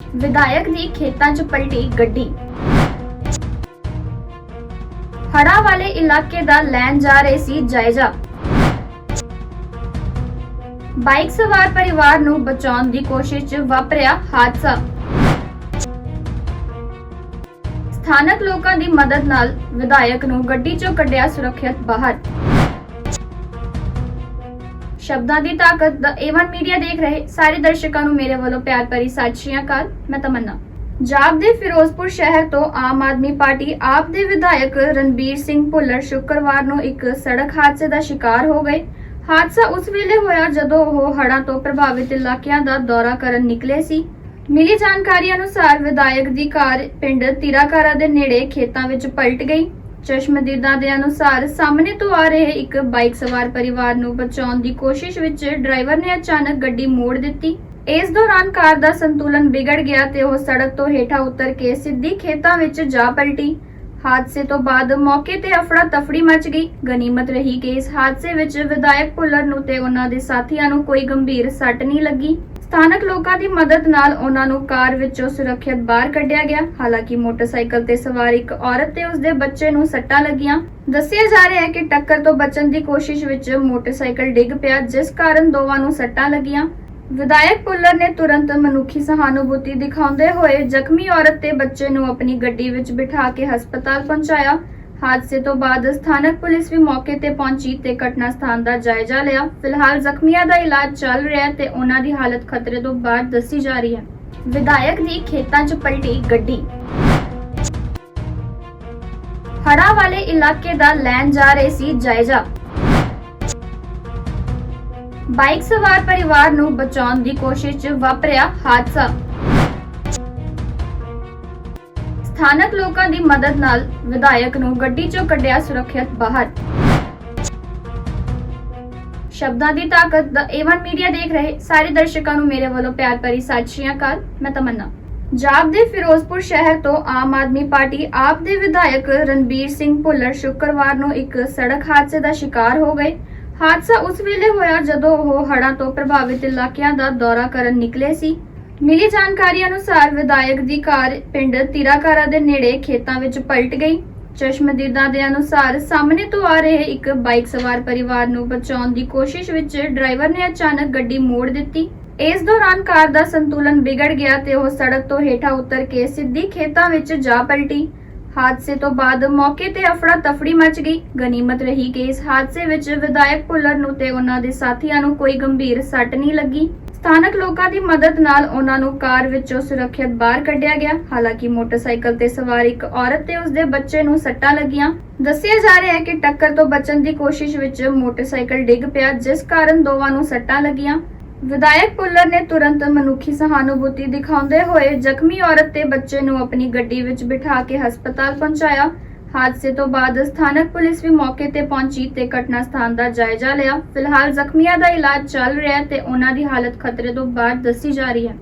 ਵਿਧਾਇਕ ਦੀ ਖੇਤਾਂ 'ਚ ਪਲਟੀ ਗੱਡੀ। ਹੜਾ ਵਾਲੇ ਇਲਾਕੇ ਦਾ ਲੈਣ ਜਾ ਰਹੇ ਸੀ ਜਾਇਜ਼ਾ। ਬਾਈਕ ਸਵਾਰ ਪਰਿਵਾਰ ਨੂੰ ਬਚਾਉਣ ਦੀ ਕੋਸ਼ਿਸ਼ 'ਚ ਵਾਪਰਿਆ ਹਾਦਸਾ। ਸਥਾਨਕ ਲੋਕਾਂ ਦੀ ਮਦਦ ਨਾਲ ਵਿਧਾਇਕ ਨੂੰ ਗੱਡੀ 'ਚੋਂ ਕੱਢਿਆ ਸੁਰੱਖਿਅਤ ਬਾਹਰ। ਸ਼ਬਦਾਂ ਦੀ ਤਾਕਤ ਦਾ ਏਵਨ ਮੀਡੀਆ ਦੇਖ ਰਹੇ ਸਾਰੇ ਦਰਸ਼ਕਾਂ ਨੂੰ ਮੇਰੇ ਵੱਲੋਂ ਪਿਆਰ ਭਰੀ ਸਤਿ ਸ਼੍ਰੀ ਅਕਾਲ, ਮੈਂ ਤਮੰਨਾ। ਪੰਜਾਬ ਦੇ ਫਿਰੋਜ਼ਪੁਰ ਸ਼ਹਿਰ ਤੋਂ ਆਮ ਆਦਮੀ ਪਾਰਟੀ ਆਪ ਦੇ ਵਿਧਾਇਕ ਰਣਬੀਰ ਸਿੰਘ ਭੁੱਲਰ ਸ਼ੁੱਕਰਵਾਰ ਨੂੰ ਇੱਕ ਸੜਕ ਹਾਦਸੇ ਦਾ ਸ਼ਿਕਾਰ ਹੋ ਗਏ। ਹਾਦਸਾ ਉਸ ਵੇਲੇ ਹੋਇਆ ਜਦੋਂ ਉਹ ਹੜ੍ਹਾਂ ਤੋਂ ਪ੍ਰਭਾਵਿਤ ਇਲਾਕਿਆਂ ਦਾ ਦੌਰਾ ਕਰਨ ਨਿਕਲੇ ਸੀ। ਮਿਲੀ ਜਾਣਕਾਰੀ ਅਨੁਸਾਰ ਵਿਧਾਇਕ ਦੀ ਕਾਰ ਪਿੰਡ ਤਿਰਾਕਾਰਾ ਦੇ ਨੇੜੇ ਖੇਤਾਂ ਵਿੱਚ ਪਲਟ ਗਈ। ਚਸ਼ਮਦੀਦਾਂ ਦੇ ਅਨੁਸਾਰ ਸਾਹਮਣੇ ਤੋਂ ਆ ਰਹੇ ਇੱਕ ਬਾਈਕ ਸਵਾਰ ਪਰਿਵਾਰ ਨੂੰ ਬਚਾਉਣ ਦੀ ਕੋਸ਼ਿਸ਼ ਵਿੱਚ ਡਰਾਈਵਰ ਨੇ ਅਚਾਨਕ ਗੱਡੀ ਮੋੜ ਦਿੱਤੀ। ਇਸ ਦੌਰਾਨ ਕਾਰ ਦਾ ਸੰਤੁਲਨ ਵਿਗੜ ਗਿਆ ਤੇ ਉਹ ਸੜਕ ਤੋਂ ਹੇਠਾਂ ਉਤਰ ਕੇ ਸਿੱਧੀ ਖੇਤਾਂ ਵਿੱਚ ਜਾ ਪਲਟੀ। ਹਾਦਸੇ ਤੋਂ ਬਾਅਦ ਮੌਕੇ ਤੇ ਅਫੜਾ ਤਫੜੀ ਮਚ ਗਈ। ਗਨੀਮਤ ਰਹੀ ਕਿ ਇਸ ਹਾਦਸੇ ਵਿੱਚ ਵਿਧਾਇਕ ਭੁੱਲਰ ਨੂੰ ਤੇ ਉਹਨਾਂ ਦੇ ਸਾਥੀਆਂ ਨੂੰ ਕੋਈ ਗੰਭੀਰ ਸੱਟ ਨਹੀਂ ਲੱਗੀ। ਸਥਾਨਕ ਲੋਕਾਂ ਦੀ ਮਦਦ ਨਾਲ ਉਹਨਾਂ ਨੂੰ ਕਾਰ ਵਿੱਚੋਂ ਸੁਰੱਖਿਅਤ ਬਾਹਰ ਕੱਢਿਆ ਗਿਆ। ਹਾਲਾਂਕਿ ਮੋਟਰਸਾਈਕਲ ਤੇ ਸਵਾਰ ਇੱਕ ਔਰਤ ਤੇ ਉਸਦੇ ਬੱਚੇ ਨੂੰ ਸੱਟਾਂ ਲੱਗੀਆਂ। ਦੱਸਿਆ ਜਾ ਰਿਹਾ ਹੈ ਕਿ ਟੱਕਰ ਤੋਂ ਬਚਣ ਦੀ ਕੋਸ਼ਿਸ਼ ਵਿੱਚ ਮੋਟਰਸਾਈਕਲ ਡਿੱਗ ਪਿਆ, ਜਿਸ ਕਾਰਨ ਦੋਵਾਂ ਨੂੰ ਸੱਟਾਂ ਲੱਗੀਆਂ। ਵਿਧਾਇਕ ਪੁੱਲਰ ਨੇ ਤੁਰੰਤ ਮਨੁੱਖੀ ਸਹਾਨੁਭੂਤੀ ਦਿਖਾਉਂਦੇ ਹੋਏ ਜ਼ਖਮੀ ਔਰਤ ਤੇ ਬੱਚੇ ਨੂੰ ਆਪਣੀ ਗੱਡੀ ਵਿੱਚ ਬਿਠਾ ਕੇ ਹਸਪਤਾਲ ਪਹੁੰਚਾਇਆ। ਹਾਦਸੇ ਤੋਂ ਬਾਅਦ ਸਥਾਨਕ ਪੁਲਿਸ ਵੀ ਮੌਕੇ ਤੇ ਪਹੁੰਚੀ ਤੇ ਘਟਨਾ ਸਥਾਨ ਦਾ ਜਾਇਜ਼ਾ ਲਿਆ। ਫਿਲਹਾਲ ਜ਼ਖਮੀਆਂ ਦਾ ਇਲਾਜ ਚੱਲ ਰਿਹਾ ਹੈ ਤੇ ਉਹਨਾਂ ਦੀ ਹਾਲਤ ਖਤਰੇ ਤੋਂ ਬਾਹਰ ਦੱਸੀ ਜਾ ਰਹੀ ਹੈ। ਵਿਧਾਇਕ ਦੀ ਖੇਤਾਂ 'ਚ ਪਲਟੀ ਗੱਡੀ। ਹੜਾ ਵਾਲੇ ਇਲਾਕੇ ਦਾ ਲੈਣ ਜਾ ਰਹੇ ਸੀ ਜਾਇਜ਼ਾ। ਬਾਈਕ ਸਵਾਰ ਪਰਿਵਾਰ ਨੂੰ ਬਚਾਉਣ ਦੀ ਕੋਸ਼ਿਸ਼ 'ਚ ਵਾਪਰਿਆ ਹਾਦਸਾ। ਸਥਾਨਕ ਲੋਕਾਂ ਦੀ ਮਦਦ ਨਾਲ ਵਿਧਾਇਕ ਨੂੰ ਗੱਡੀ 'ਚੋਂ ਕੱਢਿਆ ਸੁਰੱਖਿਅਤ ਬਾਹਰ। ਸ਼ਬਦਾਂ ਦੀ ਤਾਕਤ ਦਾ ਏਵਨ ਮੀਡੀਆ ਦੇਖ ਰਹੇ ਸਾਰੇ ਦਰਸ਼ਕਾਂ ਨੂੰ ਮੇਰੇ ਵੱਲੋਂ ਪਿਆਰ ਭਰੀ ਸਤਿ ਸ਼੍ਰੀ ਅਕਾਲ, ਮੈਂ ਤਮੰਨਾ। ਪੰਜਾਬ ਦੇ ਫਿਰੋਜ਼ਪੁਰ ਸ਼ਹਿਰ ਤੋਂ ਆਮ ਆਦਮੀ ਪਾਰਟੀ ਆਪ ਦੇ ਵਿਧਾਇਕ ਰਣਬੀਰ ਸਿੰਘ ਭੁੱਲਰ ਸ਼ੁੱਕਰਵਾਰ ਨੂੰ ਇੱਕ ਸੜਕ ਹਾਦਸੇ ਦਾ ਸ਼ਿਕਾਰ ਹੋ ਗਏ। ਹਾਦਸਾ ਉਸ ਵੇਲੇ ਹੋਇਆ ਜਦੋਂ ਉਹ ਹੜ੍ਹਾਂ ਤੋਂ ਪ੍ਰਭਾਵਿਤ ਇਲਾਕਿਆਂ ਦਾ ਦੌਰਾ ਕਰਨ ਨਿਕਲੇ ਸੀ। ਮਿਲੀ ਜਾਣਕਾਰੀ ਅਨੁਸਾਰ ਵਿਧਾਇਕ ਦੀ ਕਾਰ ਪਿੰਡ ਤਿਰਾਕਾਰਾ ਦੇ ਨੇੜੇ ਖੇਤਾਂ ਵਿੱਚ ਪਲਟ ਗਈ। ਚਸ਼ਮਦੀਦਾਂ ਦੇ ਅਨੁਸਾਰ ਸਾਹਮਣੇ ਤੋਂ ਆ ਰਹੇ ਇੱਕ ਬਾਈਕ ਸਵਾਰ ਪਰਿਵਾਰ ਨੂੰ ਬਚਾਉਣ ਦੀ ਕੋਸ਼ਿਸ਼ ਵਿੱਚ ਡਰਾਈਵਰ ਨੇ ਅਚਾਨਕ ਗੱਡੀ ਮੋੜ ਦਿੱਤੀ। ਇਸ ਦੌਰਾਨ ਕਾਰ ਦਾ ਸੰਤੁਲਨ ਵਿਗੜ ਗਿਆ ਤੇ ਉਹ ਸੜਕ ਤੋਂ ਹੇਠਾਂ ਉਤਰ ਕੇ ਸਿੱਧੀ ਖੇਤਾਂ ਵਿੱਚ ਜਾ ਪਲਟੀ। ਹਾਦਸੇ ਤੋਂ ਬਾਅਦ ਮੌਕੇ ਤੇ ਅਫੜਾ ਤਫੜੀ ਮਚ ਗਈ। ਗਨੀਮਤ ਰਹੀ ਕਿ ਇਸ ਹਾਦਸੇ ਵਿੱਚ ਵਿਧਾਇਕ ਭੁੱਲਰ ਨੂੰ ਤੇ ਉਹਨਾਂ ਦੇ ਸਾਥੀਆਂ ਨੂੰ ਕੋਈ ਗੰਭੀਰ ਸੱਟ ਨਹੀਂ ਲੱਗੀ। ਸਥਾਨਕ ਲੋਕਾਂ ਦੀ ਮਦਦ ਨਾਲ ਉਹਨਾਂ ਨੂੰ ਕਾਰ ਵਿੱਚੋਂ ਸੁਰੱਖਿਅਤ ਬਾਹਰ ਕੱਢਿਆ ਗਿਆ। ਹਾਲਾਂਕਿ ਮੋਟਰਸਾਈਕਲ ਤੇ ਸਵਾਰ ਇੱਕ ਔਰਤ ਤੇ ਉਸਦੇ ਬੱਚੇ ਨੂੰ ਸੱਟਾਂ ਲੱਗੀਆਂ। ਦੱਸਿਆ ਜਾ ਰਿਹਾ ਹੈ ਕਿ ਟੱਕਰ ਤੋਂ ਬਚਣ ਦੀ ਕੋਸ਼ਿਸ਼ ਵਿੱਚ ਮੋਟਰਸਾਈਕਲ ਡਿੱਗ ਪਿਆ, ਜਿਸ ਕਾਰਨ ਦੋਵਾਂ ਨੂੰ ਸੱਟਾਂ ਲੱਗੀਆਂ। ਵਿਧਾਇਕ ਪੁੱਲਰ ਨੇ ਤੁਰੰਤ ਮਨੁੱਖੀ ਸਹਾਨੁਭੂਤੀ ਦਿਖਾਉਂਦੇ ਹੋਏ ਜ਼ਖਮੀ ਔਰਤ ਤੇ ਬੱਚੇ ਨੂੰ ਆਪਣੀ ਗੱਡੀ ਵਿੱਚ ਬਿਠਾ ਕੇ ਹਸਪਤਾਲ ਪਹੁੰਚਾਇਆ। ਹਾਦਸੇ ਤੋਂ ਬਾਅਦ ਸਥਾਨਕ ਪੁਲਿਸ ਵੀ ਮੌਕੇ ਤੇ ਪਹੁੰਚੀ ਤੇ ਘਟਨਾ ਸਥਾਨ ਦਾ ਜਾਇਜ਼ਾ ਲਿਆ। ਫਿਲਹਾਲ ਜ਼ਖਮੀਆਂ ਦਾ ਇਲਾਜ ਚੱਲ ਰਿਹਾ ਹੈ ਤੇ ਉਹਨਾਂ ਦੀ ਹਾਲਤ ਖਤਰੇ ਤੋਂ ਬਾਹਰ ਦੱਸੀ ਜਾ ਰਹੀ ਹੈ।